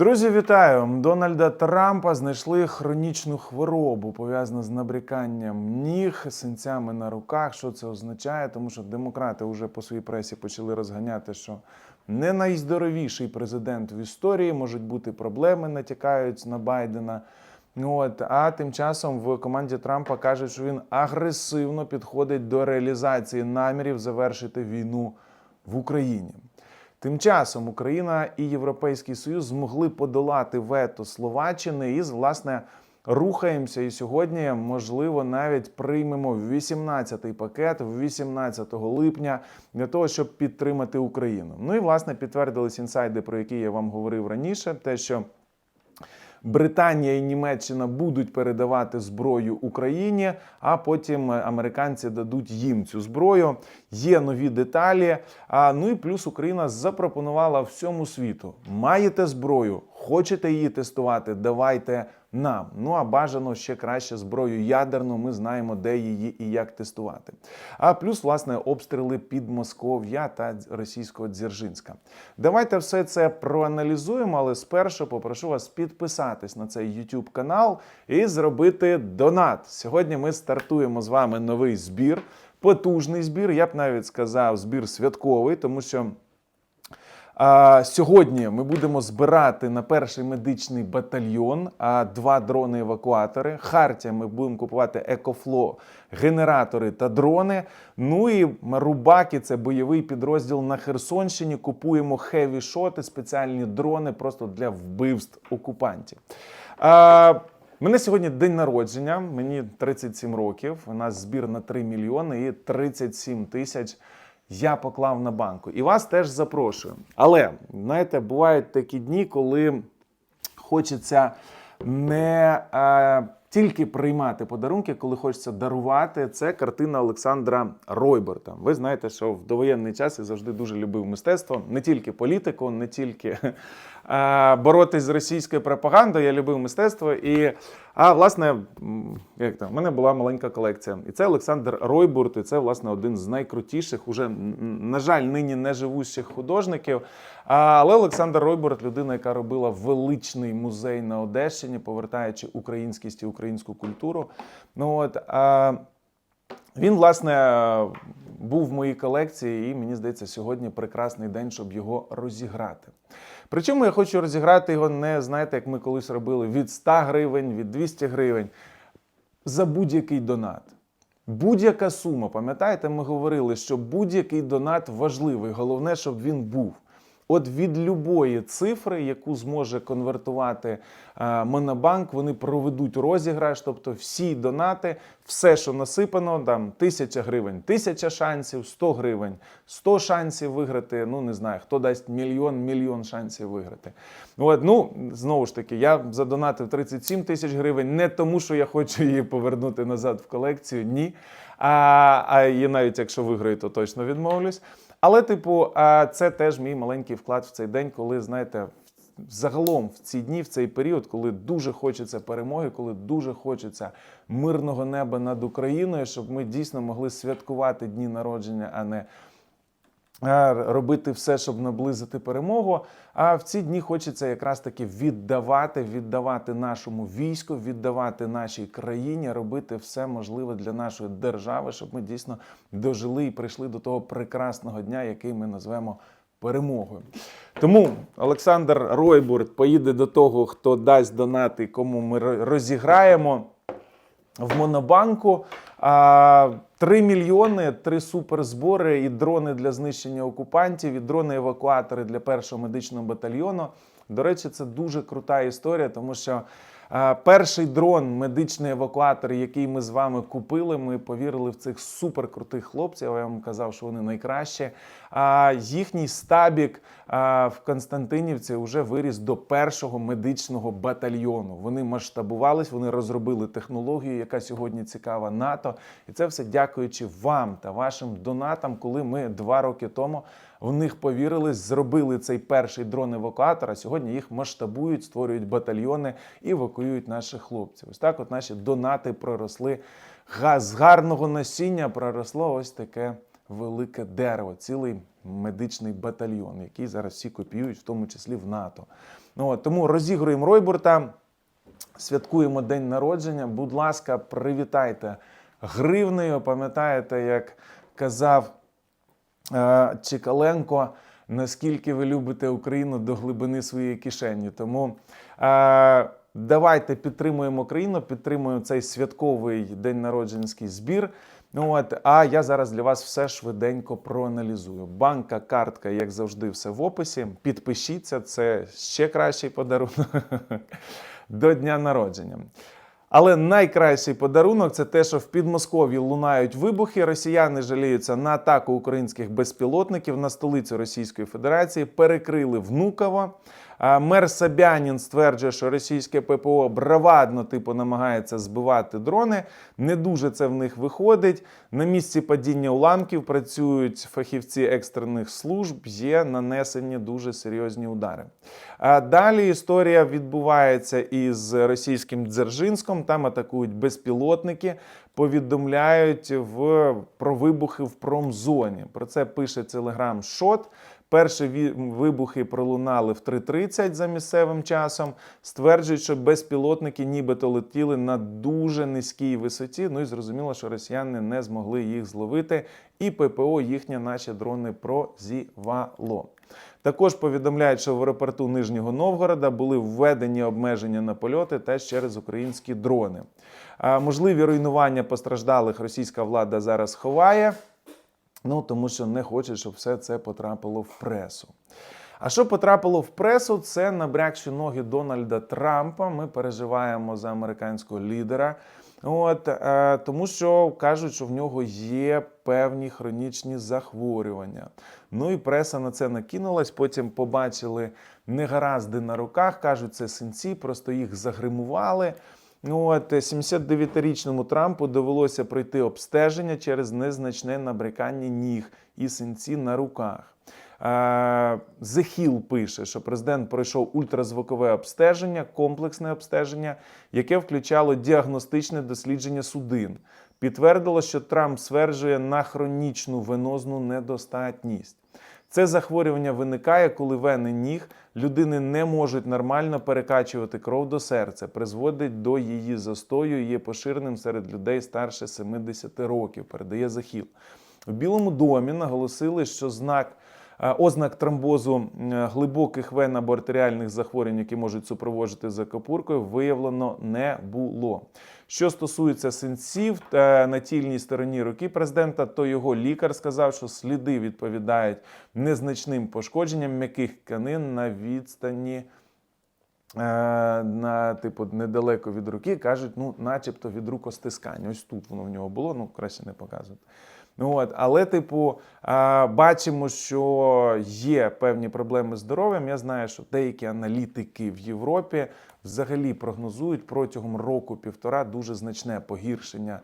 Друзі, вітаю! Дональда Трампа знайшли хронічну хворобу, пов'язану з набріканням ніг, синцями на руках. Що це означає? Тому що демократи вже по своїй пресі почали розганяти, що не найздоровіший президент в історії можуть бути проблеми, натякають на Байдена. От, а тим часом в команді Трампа кажуть, що він агресивно підходить до реалізації намірів завершити війну в Україні. Тим часом Україна і Європейський Союз змогли подолати вето Словаччини і, власне, рухаємося. І сьогодні, можливо, навіть приймемо 18-й пакет 18 липня для того, щоб підтримати Україну. Ну і власне підтвердились інсайди, про які я вам говорив раніше, те, що. Британія і Німеччина будуть передавати зброю Україні, а потім американці дадуть їм цю зброю. Є нові деталі. А ну і плюс Україна запропонувала всьому світу: маєте зброю, хочете її тестувати? Давайте нам. Ну а бажано ще краще зброю ядерну. Ми знаємо, де її і як тестувати. А плюс, власне, обстріли під Москов'я та російського Дзержинська. Давайте все це проаналізуємо, але спершу попрошу вас підписатись на цей YouTube канал і зробити донат. Сьогодні ми стартуємо з вами новий збір, потужний збір. Я б навіть сказав, збір святковий, тому що. А, Сьогодні ми будемо збирати на перший медичний батальйон а, два дрони-евакуатори. Хартія ми будемо купувати екофло, генератори та дрони. Ну і Рубаки це бойовий підрозділ на Херсонщині. Купуємо хеві шоти, спеціальні дрони просто для вбивств окупантів. А, Мене сьогодні день народження, мені 37 років. У нас збір на 3 мільйони і 37 тисяч я поклав на банку. І вас теж запрошую. Але знаєте, бувають такі дні, коли хочеться не е, тільки приймати подарунки, коли хочеться дарувати. Це картина Олександра Ройберта. Ви знаєте, що в довоєнний час я завжди дуже любив мистецтво, не тільки політику, не тільки боротись з російською пропагандою. Я любив мистецтво. І, а власне, як там, в мене була маленька колекція. І це Олександр Ройбурт, і це, власне, один з найкрутіших, уже, на жаль, нині не живущих художників. Але Олександр Ройбурт людина, яка робила величний музей на Одещині, повертаючи українськість і українську культуру. Ну от а, він, власне, був в моїй колекції, і мені здається, сьогодні прекрасний день, щоб його розіграти. Причому я хочу розіграти його не знаєте, як ми колись робили від 100 гривень, від 200 гривень за будь-який донат. Будь-яка сума, пам'ятаєте, ми говорили, що будь-який донат важливий, головне, щоб він був. От від любої цифри, яку зможе конвертувати е, Монобанк, вони проведуть розіграш, тобто всі донати, все, що насипано, там тисяча гривень, тисяча шансів, 100 гривень, 100 шансів виграти. Ну не знаю, хто дасть мільйон, мільйон шансів виграти. От, ну знову ж таки, я задонатив 37 тисяч гривень, не тому, що я хочу її повернути назад в колекцію, ні. А, а і навіть якщо виграю, то точно відмовлюсь. Але, типу, це теж мій маленький вклад в цей день, коли, знаєте, загалом в ці дні, в цей період, коли дуже хочеться перемоги, коли дуже хочеться мирного неба над Україною, щоб ми дійсно могли святкувати дні народження, а не робити все, щоб наблизити перемогу. А в ці дні хочеться якраз таки віддавати, віддавати нашому війську, віддавати нашій країні, робити все можливе для нашої держави, щоб ми дійсно дожили і прийшли до того прекрасного дня, який ми назвемо перемогою. Тому Олександр Ройбурт поїде до того, хто дасть донати, кому ми розіграємо в Монобанку. А, 3 мільйони, три суперзбори і дрони для знищення окупантів, і дрони-евакуатори для першого медичного батальйону. До речі, це дуже крута історія, тому що перший дрон, медичний евакуатор, який ми з вами купили, ми повірили в цих суперкрутих хлопців. Я вам казав, що вони найкращі. А їхній стабік в Константинівці вже виріс до першого медичного батальйону. Вони масштабувались, вони розробили технологію, яка сьогодні цікава НАТО. І це все дякуючи вам та вашим донатам, коли ми два роки тому в них повірили, зробили цей перший дрон-евакуатор. А сьогодні їх масштабують, створюють батальйони і евакуюють наших хлопців. Ось так, от наші донати проросли. З гарного насіння проросло ось таке велике дерево, цілий медичний батальйон, який зараз всі копіюють, в тому числі в НАТО. Ну, от, тому розігруємо Ройбурта, святкуємо день народження. Будь ласка, привітайте гривнею. Пам'ятаєте, як казав е, Чекаленко, наскільки ви любите Україну до глибини своєї кишені. Тому е, давайте підтримуємо Україну, підтримуємо цей святковий день народженський збір. Ну от, а я зараз для вас все швиденько проаналізую. Банка, картка, як завжди, все в описі. Підпишіться, це ще кращий подарунок до дня народження. Але найкращий подарунок це те, що в Підмосков'ї лунають вибухи. Росіяни жаліються на атаку українських безпілотників на столицю Російської Федерації, перекрили Внуково. Мер Сабянін стверджує, що російське ППО бравадно типу намагається збивати дрони. Не дуже це в них виходить. На місці падіння уламків працюють фахівці екстрених служб. Є нанесені дуже серйозні удари. Далі історія відбувається із російським Дзержинськом. Там атакують безпілотники. Повідомляють в про вибухи в промзоні. Про це пише Телеграм Шот. Перші вибухи пролунали в 3.30 за місцевим часом. Стверджують, що безпілотники нібито летіли на дуже низькій висоті. Ну і зрозуміло, що росіяни не змогли їх зловити, і ППО їхні наші дрони прозівало. Також повідомляють, що в аеропорту Нижнього Новгорода були введені обмеження на польоти теж через українські дрони. Можливі руйнування постраждалих російська влада зараз ховає. Ну, тому що не хоче, щоб все це потрапило в пресу. А що потрапило в пресу, це набрякші ноги Дональда Трампа. Ми переживаємо за американського лідера. От, е, тому що кажуть, що в нього є певні хронічні захворювання. Ну і преса на це накинулась. Потім побачили негаразди на руках. кажуть, це синці, просто їх загримували. Ну, От 79-річному Трампу довелося пройти обстеження через незначне набрякання ніг і синці на руках. Е, Hill пише, що президент пройшов ультразвукове обстеження, комплексне обстеження, яке включало діагностичне дослідження судин. Підтвердило, що Трамп стверджує на хронічну венозну недостатність. Це захворювання виникає, коли вени ніг людини не можуть нормально перекачувати кров до серця, призводить до її застою і є поширеним серед людей старше 70 років, передає захіл. В Білому домі наголосили, що знак. Е, Ознак тромбозу глибоких вен або артеріальних захворювань, які можуть супроводжувати закопуркою, виявлено не було. Що стосується синців е, на тільній стороні руки президента, то його лікар сказав, що сліди відповідають незначним пошкодженням м'яких тканин на відстані е, на типу недалеко від руки. кажуть, ну, начебто від рукостискання. Ось тут воно в нього було, ну краще не показувати. От, але, типу, бачимо, що є певні проблеми з здоров'ям. Я знаю, що деякі аналітики в Європі взагалі прогнозують протягом року-півтора дуже значне погіршення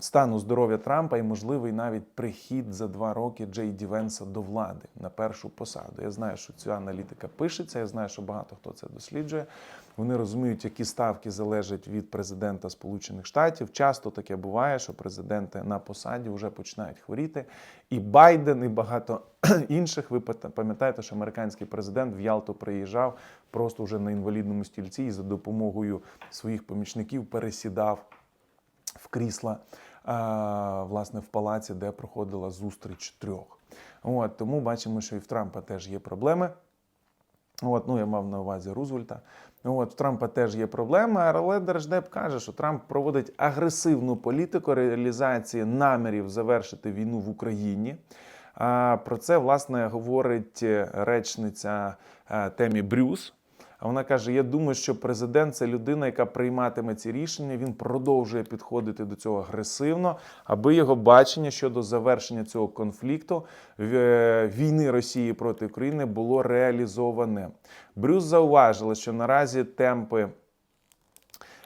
стану здоров'я Трампа і можливий навіть прихід за два роки Джей Ді Венса до влади на першу посаду. Я знаю, що ця аналітика пишеться. Я знаю, що багато хто це досліджує. Вони розуміють, які ставки залежать від президента Сполучених Штатів. Часто таке буває, що президенти на посаді вже починають хворіти. І Байден, і багато інших. Ви пам'ятаєте, що американський президент в Ялту приїжджав просто вже на інвалідному стільці і за допомогою своїх помічників пересідав в крісла а, власне в палаці, де проходила зустріч трьох. От, тому бачимо, що і в Трампа теж є проблеми. От, ну, я мав на увазі Рузвельта. От, в Трампа теж є проблеми, але Держдеп каже, що Трамп проводить агресивну політику реалізації намірів завершити війну в Україні. Про це, власне, говорить е, речниця е, Темі Брюс. А вона каже: Я думаю, що президент це людина, яка прийматиме ці рішення. Він продовжує підходити до цього агресивно, аби його бачення щодо завершення цього конфлікту е, війни Росії проти України було реалізоване. Брюс зауважила, що наразі темпи.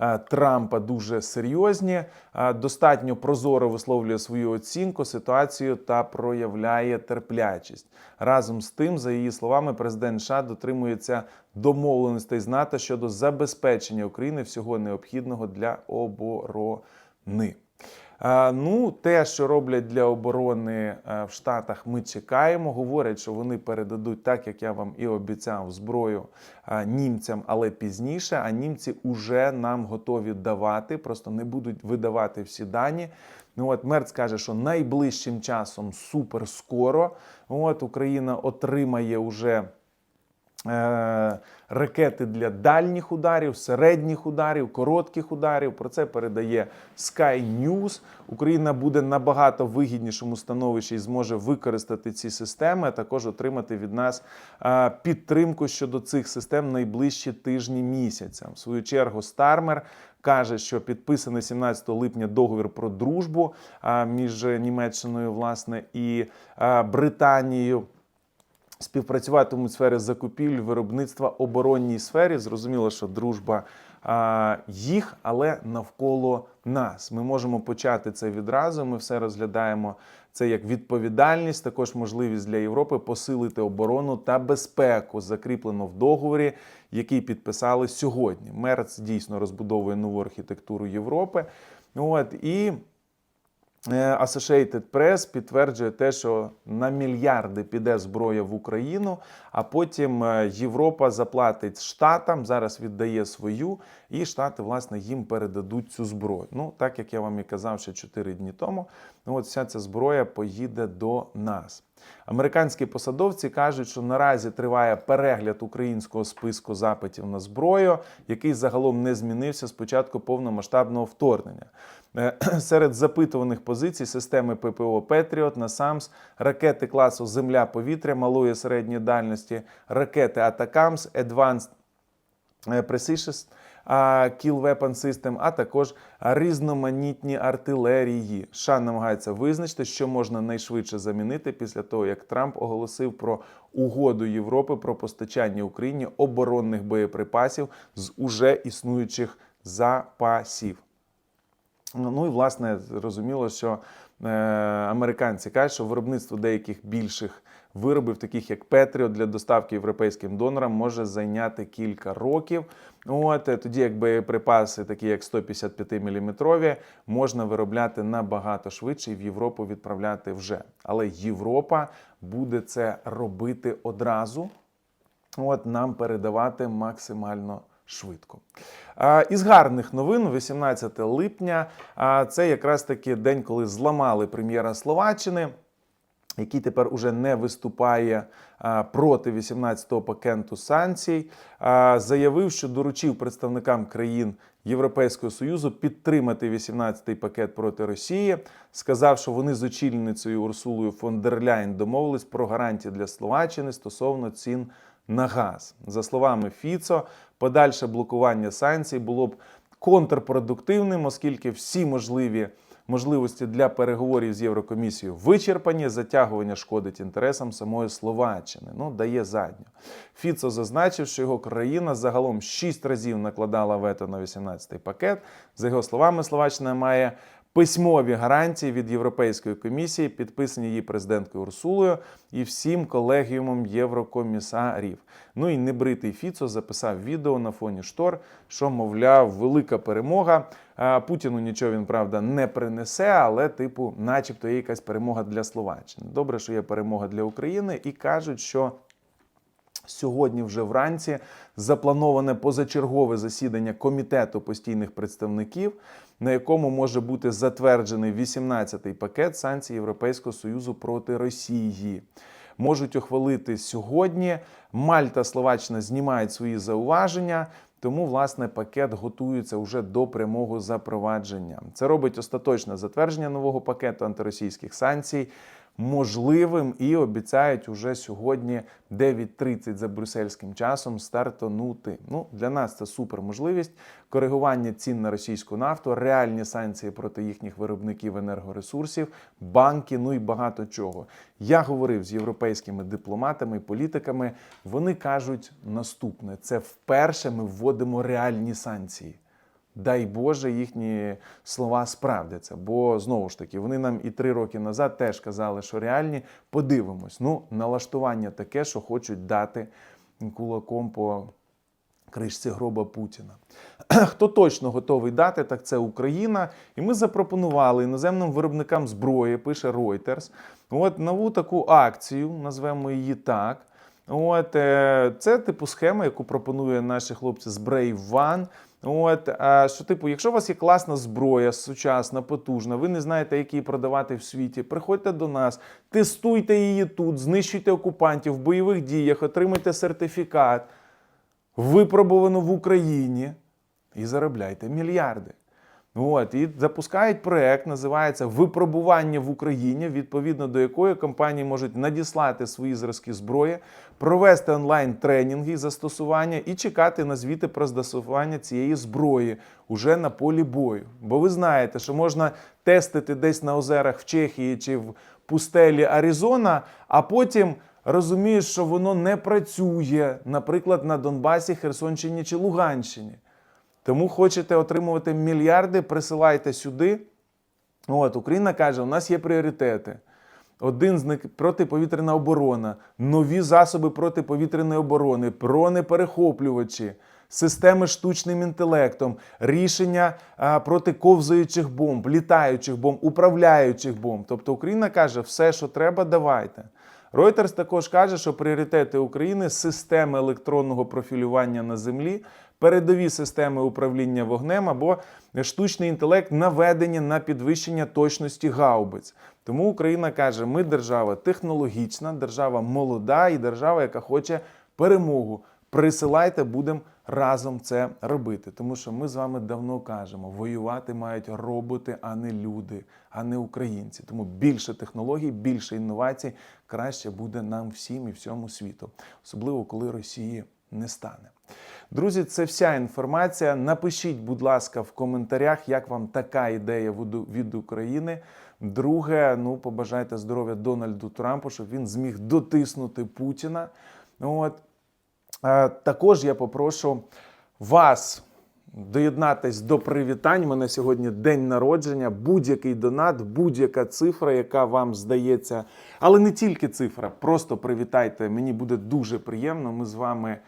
Е, Трампа дуже серйозні, е, достатньо прозоро висловлює свою оцінку, ситуацію та проявляє терплячість. Разом з тим, за її словами, президент США дотримується домовленостей з НАТО щодо забезпечення України всього необхідного для оборони. Е, Ну, те, що роблять для оборони е, в Штатах, ми чекаємо. Говорять, що вони передадуть, так як я вам і обіцяв, зброю е, німцям, але пізніше. А німці вже нам готові давати, просто не будуть видавати всі дані. Ну от Мерц каже, що найближчим часом супер скоро. От Україна отримає уже. Е, ракети для дальніх ударів, середніх ударів, коротких ударів. Про це передає Sky News. Україна буде набагато вигіднішому становищі і зможе використати ці системи, а також отримати від нас е, підтримку щодо цих систем найближчі тижні місяця. В свою чергу, Стармер. Каже, що підписаний 17 липня договір про дружбу між Німеччиною власне і Британією співпрацюватимуть в сфері закупівель, виробництва оборонній сфері. Зрозуміло, що дружба а, їх, але навколо нас. Ми можемо почати це відразу. Ми все розглядаємо це як відповідальність, також можливість для Європи посилити оборону та безпеку, закріплено в договорі, який підписали сьогодні. Мерц дійсно розбудовує нову архітектуру Європи. От і Associated Press підтверджує те, що на мільярди піде зброя в Україну, а потім е, Європа заплатить штатам, зараз віддає свою, і штати власне їм передадуть цю зброю. Ну так як я вам і казав ще 4 дні тому. Ну от вся ця зброя поїде до нас. Американські посадовці кажуть, що наразі триває перегляд українського списку запитів на зброю, який загалом не змінився з початку повномасштабного вторгнення. Е, Серед запитуваних позицій системи ППО Петріот, Насамс, ракети класу Земля-повітря малої середньої дальності, ракети Атакамс, Advanced е, Precision Kill Weapon System, а також різноманітні артилерії. США намагається визначити, що можна найшвидше замінити після того, як Трамп оголосив про угоду Європи про постачання Україні оборонних боєприпасів з уже існуючих запасів. Ну і власне зрозуміло, що е, американці кажуть, що виробництво деяких більших виробів, таких як Петріо, для доставки європейським донорам, може зайняти кілька років. От е, тоді, як боєприпаси, такі як 155 мм, можна виробляти набагато швидше і в Європу відправляти вже. Але Європа буде це робити одразу. От нам передавати максимально швидко. Із гарних новин, 18 липня, це якраз таки день, коли зламали прем'єра Словаччини. Який тепер уже не виступає проти 18-го пакету санкцій, заявив, що доручив представникам країн Європейського союзу підтримати 18-й пакет проти Росії. Сказав, що вони з очільницею Урсулою фон дер Ляйн домовились про гарантії для Словаччини стосовно цін на газ. За словами Фіцо, подальше блокування санкцій було б контрпродуктивним, оскільки всі можливі можливості для переговорів з Єврокомісією вичерпані, затягування шкодить інтересам самої Словаччини. Ну, дає задню. Фіцо зазначив, що його країна загалом шість разів накладала вето на 18-й пакет. За його словами, Словаччина має письмові гарантії від Європейської комісії, підписані її президенткою Урсулою і всім колегіумом єврокомісарів. Ну і небритий Фіцо записав відео на фоні штор, що, мовляв, велика перемога. Путіну нічого він правда не принесе, але, типу, начебто, є якась перемога для Словаччини. Добре, що є перемога для України, і кажуть, що. Сьогодні, вже вранці, заплановане позачергове засідання комітету постійних представників, на якому може бути затверджений 18-й пакет санкцій Європейського союзу проти Росії. Можуть ухвалити сьогодні. Мальта, Словаччина знімають свої зауваження. Тому, власне, пакет готується вже до прямого запровадження. Це робить остаточне затвердження нового пакету антиросійських санкцій можливим і обіцяють уже сьогодні 9.30 за брюссельським часом стартанути. Ну для нас це супер можливість коригування цін на російську нафту, реальні санкції проти їхніх виробників енергоресурсів, банки, ну і багато чого. Я говорив з європейськими дипломатами і політиками. Вони кажуть наступне: це вперше ми вводимо реальні санкції дай Боже, їхні слова справдяться. Бо знову ж таки, вони нам і три роки назад теж казали, що реальні. Подивимось. Ну, налаштування таке, що хочуть дати кулаком по кришці гроба Путіна. Хто точно готовий дати, так це Україна. І ми запропонували іноземним виробникам зброї, пише Reuters, от нову таку акцію, назвемо її так. От, е, це типу схема, яку пропонує наші хлопці з Brave One. От, е, що, типу, якщо у вас є класна зброя, сучасна, потужна, ви не знаєте, як її продавати в світі, приходьте до нас, тестуйте її тут, знищуйте окупантів в бойових діях, отримайте сертифікат, випробувано в Україні і заробляйте мільярди. От, і запускають проект, називається Випробування в Україні, відповідно до якої компанії можуть надіслати свої зразки зброї, провести онлайн тренінги застосування і чекати на звіти про застосування цієї зброї уже на полі бою. Бо ви знаєте, що можна тестити десь на озерах в Чехії чи в пустелі Аризона, а потім розумієш, що воно не працює, наприклад, на Донбасі, Херсонщині чи Луганщині. Тому хочете отримувати мільярди, присилайте сюди. От, Україна каже, у нас є пріоритети. Один з них протиповітряна оборона, нові засоби протиповітряної оборони, бронеперехоплювачі, системи штучним інтелектом, рішення а, проти ковзаючих бомб, літаючих бомб, управляючих бомб. Тобто Україна каже, все, що треба, давайте. Reuters також каже, що пріоритети України системи електронного профілювання на землі, передові системи управління вогнем або штучний інтелект наведення на підвищення точності гаубиць. Тому Україна каже: ми держава технологічна, держава молода і держава, яка хоче перемогу. Присилайте, будемо разом це робити. Тому що ми з вами давно кажемо, воювати мають роботи, а не люди, а не українці. Тому більше технологій, більше інновацій краще буде нам всім і всьому світу, особливо коли Росії не стане. Друзі, це вся інформація. Напишіть, будь ласка, в коментарях, як вам така ідея від- України. Друге, ну побажайте здоров'я Дональду Трампу, щоб він зміг дотиснути Путіна. От. Е, Також я попрошу вас доєднатись до привітань. У мене сьогодні день народження, будь-який донат, будь-яка цифра, яка вам здається, але не тільки цифра, просто привітайте. Мені буде дуже приємно. Ми з вами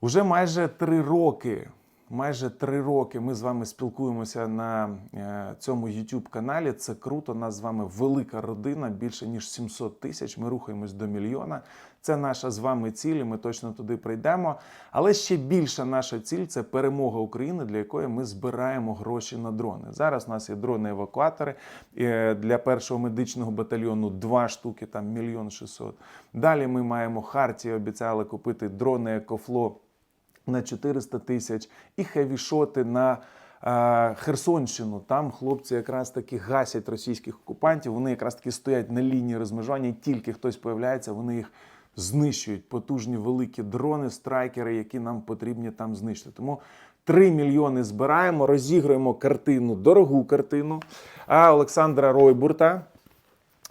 Уже майже три роки. Майже три роки ми з вами спілкуємося на е, цьому youtube каналі. Це круто. Нас з вами велика родина, більше ніж 700 тисяч. Ми рухаємось до мільйона. Це наша з вами ціль. і Ми точно туди прийдемо. Але ще більша наша ціль це перемога України, для якої ми збираємо гроші на дрони. Зараз у нас є дрони-евакуатори е, для першого медичного батальйону. Два штуки, там мільйон шістсот. Далі ми маємо Хартії, обіцяли купити дрони Екофло на 400 тисяч і хевішоти на е, Херсонщину. Там хлопці якраз таки гасять російських окупантів. Вони якраз таки стоять на лінії розмежування. і Тільки хтось появляється, вони їх знищують. Потужні великі дрони, страйкери, які нам потрібні там знищити. Тому 3 мільйони збираємо, розігруємо картину, дорогу картину. А Олександра Ройбурта.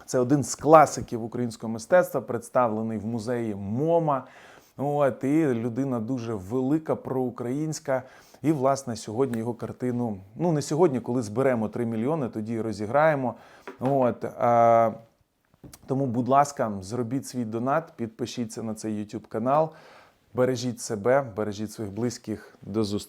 Це один з класиків українського мистецтва, представлений в музеї МОМА. От, і людина дуже велика, проукраїнська. І, власне, сьогодні його картину, ну не сьогодні, коли зберемо 3 мільйони, тоді розіграємо. От, а, тому, будь ласка, зробіть свій донат, підпишіться на цей YouTube канал, бережіть себе, бережіть своїх близьких. До зустрічі.